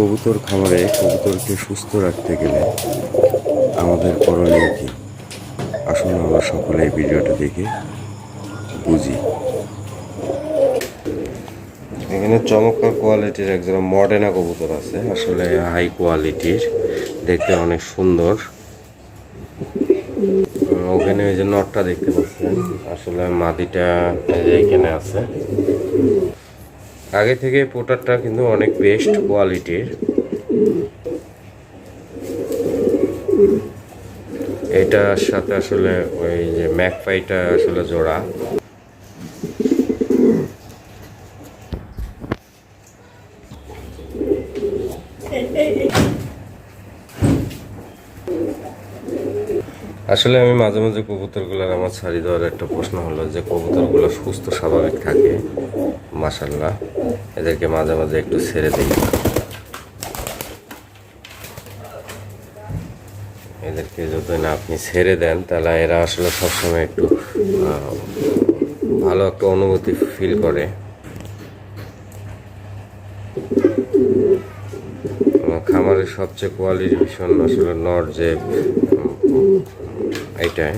কবুতর খামারে কবুতরকে সুস্থ রাখতে গেলে আমাদের করণীয় কি? আসুন আমরা সকলে এই ভিডিওটা দেখে বুঝি। এখানে চমৎকার কোয়ালিটির একজন মডেনা কবুতর আছে। আসলে হাই কোয়ালিটির দেখতে অনেক সুন্দর। ওখানে ওই যে নটটা দেখতে পাচ্ছেন। আসলে মাদিটা এখানে আছে। আগে থেকে পোটারটা কিন্তু অনেক বেস্ট কোয়ালিটির এটার সাথে আসলে ওই যে ম্যাকফাইটা আসলে জোড়া। আসলে আমি মাঝে মাঝে কবুতরগুলোর আমার ছাড়ি দেওয়ার একটা প্রশ্ন হলো যে, কবুতরগুলো সুস্থ, স্বাভাবিক থাকে? মাসাল্লাহ এদেরকে মাঝে মাঝে একটু ছেড়ে দিই। এদেরকে যদি না আপনি ছেড়ে দেন, তাহলে এরা আসলে সবসময় একটু ভালো একটা অনুভূতি ফিল করে। খামারের সবচেয়ে কোয়ালিটি ভীষণ আসলে নর যে উম, এইটাই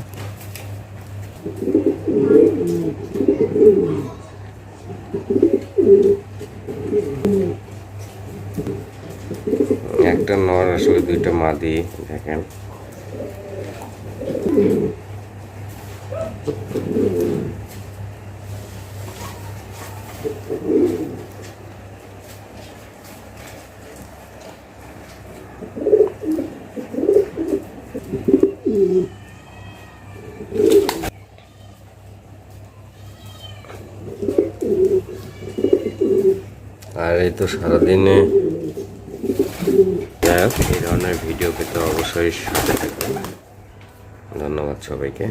একটা নর আসলে দুইটা মাদি দেখেন আর এই তো সারাদিনে এই ধরনের ভিডিও পেতে অবশ্যই সাথে থাকবেন। ধন্যবাদ সবাইকে।